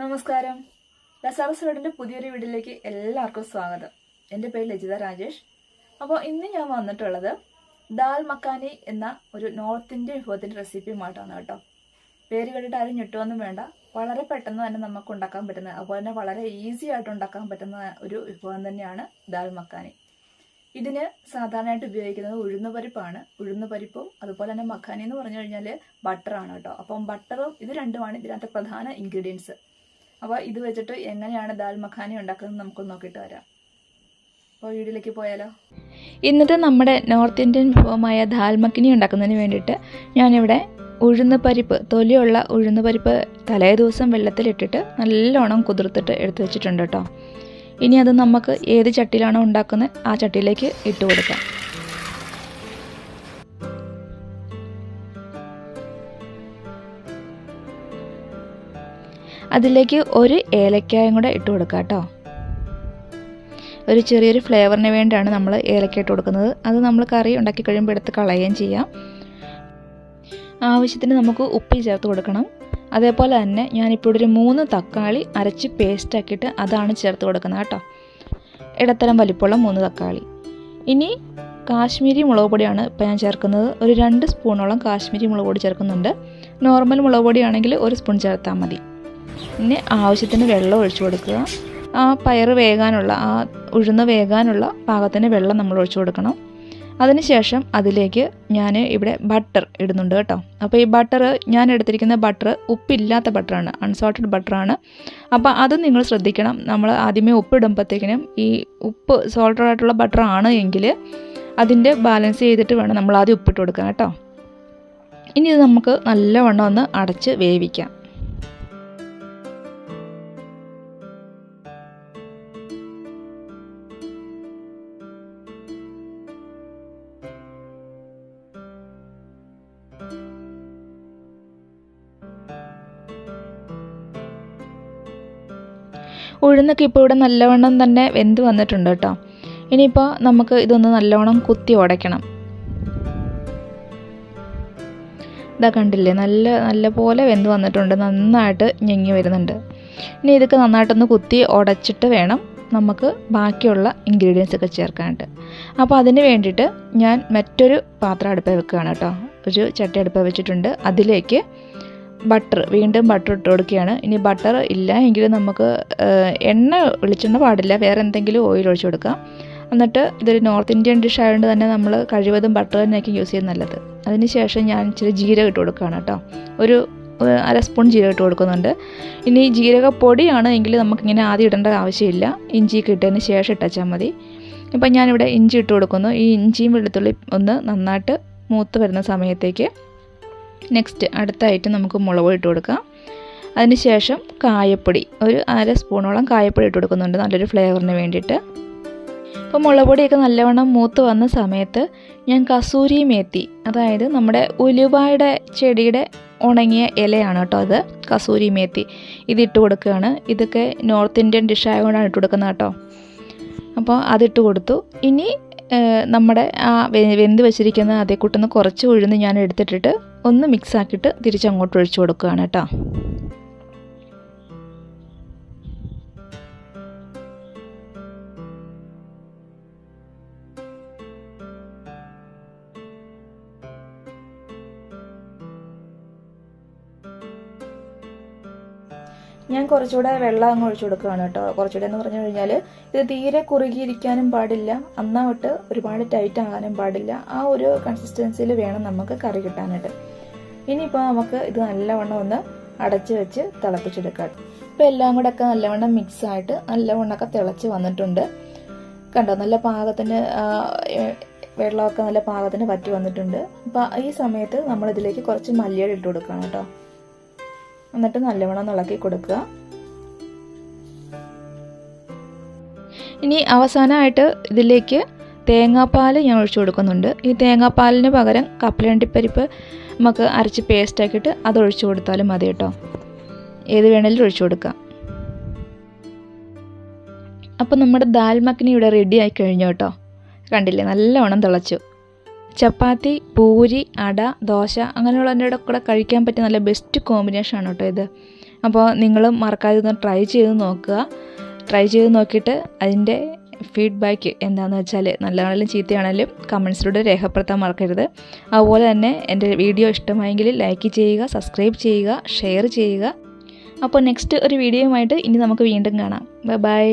നമസ്കാരം. ലസാറസ് റോഡിന്റെ പുതിയൊരു വീഡിയോയിലേക്ക് എല്ലാവർക്കും സ്വാഗതം. എന്റെ പേര് ലജിത രാജേഷ്. അപ്പോൾ ഇന്ന് ഞാൻ വന്നിട്ടുള്ളത് ദാൽ മക്കാനി എന്ന ഒരു നോർത്ത് ഇന്ത്യൻ വിഭവത്തിന്റെ റെസിപ്പിയുമായിട്ടാണ് കേട്ടോ. പേര് കേട്ടിട്ട് ആരും ഞെട്ടുമൊന്നും വേണ്ട. വളരെ പെട്ടെന്ന് തന്നെ നമുക്ക് ഉണ്ടാക്കാൻ പറ്റുന്ന അതുപോലെ തന്നെ വളരെ ഈസി ആയിട്ട് ഉണ്ടാക്കാൻ പറ്റുന്ന ഒരു വിഭവം തന്നെയാണ് ദാൽ മക്കാനി. ഇതിന് സാധാരണയായിട്ട് ഉപയോഗിക്കുന്നത് ഉഴുന്ന് പരിപ്പാണ് ഉഴുന്ന് പരിപ്പും അതുപോലെ തന്നെ മഖാനി എന്ന് പറഞ്ഞു കഴിഞ്ഞാൽ ബട്ടറാണ് കേട്ടോ. അപ്പം ബട്ടറും ഇത് രണ്ടുമാണ് ഇതിനകത്തെ പ്രധാന ഇൻഗ്രീഡിയൻസ് അപ്പോൾ ഇത് വെച്ചിട്ട് എങ്ങനെയാണ് ദാൽ മഖാനി ഉണ്ടാക്കുന്നത് നമുക്ക് നോക്കിയിട്ട് വരാം. അപ്പോൾ വീട്ടിലേക്ക് പോയാലോ? ഇന്നത്തെ നമ്മുടെ നോർത്ത് ഇന്ത്യൻ വിഭവമായ ദാൽ മഖിനി ഉണ്ടാക്കുന്നതിന് വേണ്ടിയിട്ട് ഞാനിവിടെ ഉഴുന്ന് പരിപ്പ് തൊലിയുള്ള ഉഴുന്ന് പരിപ്പ് തലേ ദിവസം വെള്ളത്തിലിട്ടിട്ട് നല്ലോണം കുതിർത്തിട്ട് എടുത്തു വെച്ചിട്ടുണ്ട് കേട്ടോ. ഇനി അത് നമുക്ക് ഏത് ചട്ടിയിലാണോ ഉണ്ടാക്കുന്നത് ആ ചട്ടിയിലേക്ക് ഇട്ട് കൊടുക്കാം. അതിലേക്ക് ഒരു ഏലക്കായും കൂടെ ഇട്ട് കൊടുക്കാം കേട്ടോ. ഒരു ചെറിയൊരു ഫ്ലേവറിന് വേണ്ടിയാണ് നമ്മൾ ഏലക്ക ഇട്ട് കൊടുക്കുന്നത്. അത് നമ്മൾ കറി ഉണ്ടാക്കി കഴിയുമ്പോൾ എടുത്ത് കളയുകയും ചെയ്യാം. ആവശ്യത്തിന് നമുക്ക് ഉപ്പ് ചേർത്ത് കൊടുക്കണം. അതേപോലെ തന്നെ ഞാനിപ്പോൾ ഒരു മൂന്ന് തക്കാളി അരച്ച് പേസ്റ്റാക്കിയിട്ട് അതാണ് ചേർത്ത് കൊടുക്കുന്നത് കേട്ടോ. ഇടത്തരം വലിപ്പമുള്ള മൂന്ന് തക്കാളി. ഇനി കാശ്മീരി മുളക് പൊടിയാണ് ഇപ്പോൾ ഞാൻ ചേർക്കുന്നത്. ഒരു രണ്ട് സ്പൂണോളം കാശ്മീരി മുളക് പൊടി ചേർക്കുന്നുണ്ട്. നോർമൽ മുളക് പൊടിയാണെങ്കിൽ ഒരു സ്പൂൺ ചേർത്താൽ മതി. പിന്നെ ആവശ്യത്തിന് വെള്ളം ഒഴിച്ചു കൊടുക്കുക. ആ പയർ വേകാനുള്ള ആ ഉഴുന്ന് വേകാനുള്ള പാകത്തിന് വെള്ളം നമ്മൾ ഒഴിച്ചു കൊടുക്കണം. അതിനുശേഷം അതിലേക്ക് ഞാൻ ഇവിടെ ബട്ടർ ഇടുന്നുണ്ട് കേട്ടോ. അപ്പോൾ ഈ ബട്ടർ ഞാൻ എടുത്തിരിക്കുന്ന ബട്ടർ ഉപ്പില്ലാത്ത ബട്ടറാണ് അൺസോൾട്ടഡ് ബട്ടറാണ് അപ്പോൾ അത് നിങ്ങൾ ശ്രദ്ധിക്കണം. നമ്മൾ ആദ്യമേ ഉപ്പ് ഇടുമ്പോഴത്തേക്കിനും ഈ ഉപ്പ് സോൾട്ടഡ് ആയിട്ടുള്ള ബട്ടറാണ് എങ്കിൽ അതിന്റെ ബാലൻസ് ചെയ്തിട്ട് വേണം നമ്മൾ ആദ്യം ഉപ്പിട്ട് കൊടുക്കാൻ കേട്ടോ. ഇനി ഇത് നമുക്ക് നല്ലവണ്ണം ഒന്ന് അടച്ച് വേവിക്കാം. ഉഴുന്നൊക്കെ ഇപ്പോൾ ഇവിടെ നല്ലവണ്ണം തന്നെ വെന്ത് വന്നിട്ടുണ്ട് കേട്ടോ. ഇനിയിപ്പോൾ നമുക്ക് ഇതൊന്ന് നല്ലവണ്ണം കുത്തി ഉടയ്ക്കണം. ഇതാ കണ്ടില്ലേ നല്ല നല്ല പോലെ വെന്ത് വന്നിട്ടുണ്ട്. നന്നായിട്ട് ഞെങ്ങി വരുന്നുണ്ട്. ഇനി ഇതൊക്കെ നന്നായിട്ടൊന്ന് കുത്തി ഉടച്ചിട്ട് വേണം നമുക്ക് ബാക്കിയുള്ള ഇൻഗ്രീഡിയൻസ് ഒക്കെ ചേർക്കാനായിട്ട്. അപ്പോൾ അതിന് വേണ്ടിയിട്ട് ഞാൻ മറ്റൊരു പാത്രം അടുപ്പ് വെക്കുകയാണ് കേട്ടോ. ഒരു ചട്ടി അടുപ്പ് വെച്ചിട്ടുണ്ട്. അതിലേക്ക് ബട്ടർ വീണ്ടും ബട്ടർ ഇട്ട് കൊടുക്കുകയാണ്. ഇനി ബട്ടർ ഇല്ല എങ്കിൽ നമുക്ക് എണ്ണ വെളിച്ചെണ്ണ പാടില്ല. വേറെ എന്തെങ്കിലും ഓയിൽ ഒഴിച്ചു കൊടുക്കാം. എന്നിട്ട് ഇതൊരു നോർത്ത് ഇന്ത്യൻ ഡിഷ് ആയതുകൊണ്ട് തന്നെ നമ്മൾ കഴിവതും ബട്ടർ തന്നെയായിരിക്കും യൂസ് ചെയ്യുന്നത് നല്ലത്. അതിന് ശേഷം ഞാൻ ഇച്ചിരി ജീരകം ഇട്ട് കൊടുക്കുകയാണ് കേട്ടോ. ഒരു അര സ്പൂൺ ജീരകം ഇട്ട് കൊടുക്കുന്നുണ്ട്. ഇനി ജീരകപ്പൊടിയാണ് എങ്കിൽ നമുക്കിങ്ങനെ ആദ്യം ഇടേണ്ട ആവശ്യമില്ല. ഇഞ്ചിയൊക്കെ ഇട്ടതിന് ശേഷം ഇട്ടാൽ മതി. ഇപ്പം ഞാനിവിടെ ഇഞ്ചി ഇട്ട് കൊടുക്കുന്നു. ഈ ഇഞ്ചിയും വെളുത്തുള്ളി ഒന്ന് നന്നായിട്ട് മൂത്ത് വരുന്ന സമയത്തേക്ക് നെക്സ്റ്റ് അടുത്തായിട്ട് നമുക്ക് മുളക് ഇട്ട് കൊടുക്കാം. അതിനുശേഷം കായപ്പൊടി ഒരു അര സ്പൂണോളം കായപ്പൊടി ഇട്ട് കൊടുക്കുന്നുണ്ട് നല്ലൊരു ഫ്ലേവറിന് വേണ്ടിയിട്ട്. അപ്പോൾ മുളക് പൊടിയൊക്കെ നല്ലവണ്ണം മൂത്ത് വന്ന സമയത്ത് ഞാൻ കസൂരി മേത്തി അതായത് നമ്മുടെ ഉലുവായുടെ ചെടിയുടെ ഉണങ്ങിയ ഇലയാണ് കേട്ടോ അത് കസൂരി മേത്തി. ഇതിട്ട് കൊടുക്കുകയാണ്. ഇതൊക്കെ നോർത്ത് ഇന്ത്യൻ ഡിഷ് ആയതുകൊണ്ടാണ് ഇട്ട് കൊടുക്കുന്നത് കേട്ടോ. അപ്പോൾ അതിട്ട് കൊടുത്തു. ഇനി നമ്മുടെ ആ വെന്ത് വെച്ചിരിക്കുന്ന അതേ കൂട്ടുന്ന കുറച്ച് ഉഴുന്ന് ഞാൻ എടുത്തിട്ടിട്ട് ഒന്ന് മിക്സ് ആക്കിയിട്ട് തിരിച്ചങ്ങോട്ട് ഒഴിച്ചു കൊടുക്കുകയാണ് കേട്ടോ. ഞാൻ കുറച്ചുകൂടെ വെള്ളം അങ്ങ് ഒഴിച്ചു കൊടുക്കുകയാണ് കേട്ടോ. കുറച്ചുകൂടെ എന്ന് പറഞ്ഞു കഴിഞ്ഞാൽ ഇത് തീരെ കുറുകിയിരിക്കാനും പാടില്ല. അന്നാ തൊട്ട് ഒരുപാട് ടൈറ്റ് ആകാനും പാടില്ല. ആ ഒരു കൺസിസ്റ്റൻസിയിൽ വേണം നമുക്ക് കറി കിട്ടാനായിട്ട്. ഇനിയിപ്പോൾ നമുക്ക് ഇത് നല്ലവണ്ണം ഒന്ന് അടച്ച് വെച്ച് തിളപ്പിച്ചെടുക്കാം. ഇപ്പോൾ എല്ലാം കൂടെ ഒക്കെ നല്ലവണ്ണം മിക്സ് ആയിട്ട് നല്ലവണ്ണമൊക്കെ തിളച്ച് വന്നിട്ടുണ്ട്. കണ്ടോ? നല്ല പാകത്തിന് വെള്ളമൊക്കെ നല്ല പാകത്തിന് പറ്റി വന്നിട്ടുണ്ട്. അപ്പോൾ ഈ സമയത്ത് നമ്മൾ ഇതിലേക്ക് കുറച്ച് മല്ലിയുടെ ഇട്ട് കൊടുക്കണം കേട്ടോ. എന്നിട്ട് നല്ലവണ്ണം ഇളക്കി കൊടുക്കുക. ഇനി അവസാനമായിട്ട് ഇതിലേക്ക് തേങ്ങാപ്പാൽ ഞാൻ ഒഴിച്ചു കൊടുക്കുന്നുണ്ട്. ഈ തേങ്ങാപ്പാലിന് പകരം കപ്പലണ്ടിപ്പരിപ്പ് നമുക്ക് അരച്ച് പേസ്റ്റ് ആക്കിയിട്ട് അത് ഒഴിച്ചു കൊടുത്താലും മതി കേട്ടോ. ഏത് വേണേലും ഒഴിച്ചു കൊടുക്കാം. അപ്പോൾ നമ്മുടെ ദാൽ ഇവിടെ റെഡി ആയി കഴിഞ്ഞു കേട്ടോ. കണ്ടില്ലേ? നല്ലവണ്ണം തിളച്ചു. ചപ്പാത്തി പൂരി അട ദോശ അങ്ങനെയുള്ളതിന്റെ കൂടെ കഴിക്കാൻ പറ്റിയ നല്ല ബെസ്റ്റ് കോമ്പിനേഷൻ ആണ് കേട്ടോ ഇത്. അപ്പോൾ നിങ്ങളും മറക്കാതെ ഒന്ന് ട്രൈ ചെയ്ത് നോക്കുക. ട്രൈ ചെയ്ത് നോക്കിയിട്ട് അതിന്റെ ഫീഡ്ബാക്ക് എന്താണെന്ന് വെച്ചാൽ നല്ലതാണെങ്കിലും ചീത്തയാണെങ്കിലും കമൻസിലൂടെ രേഖപ്പെടുത്താൻ മറക്കരുത്. അതുപോലെ തന്നെ എന്റെ വീഡിയോ ഇഷ്ടമായെങ്കിൽ ലൈക്ക് ചെയ്യുക സബ്സ്ക്രൈബ് ചെയ്യുക ഷെയർ ചെയ്യുക. അപ്പോൾ നെക്സ്റ്റ് ഒരു വീഡിയോയുമായിട്ട് ഇനി നമുക്ക് വീണ്ടും കാണാം. Bye bye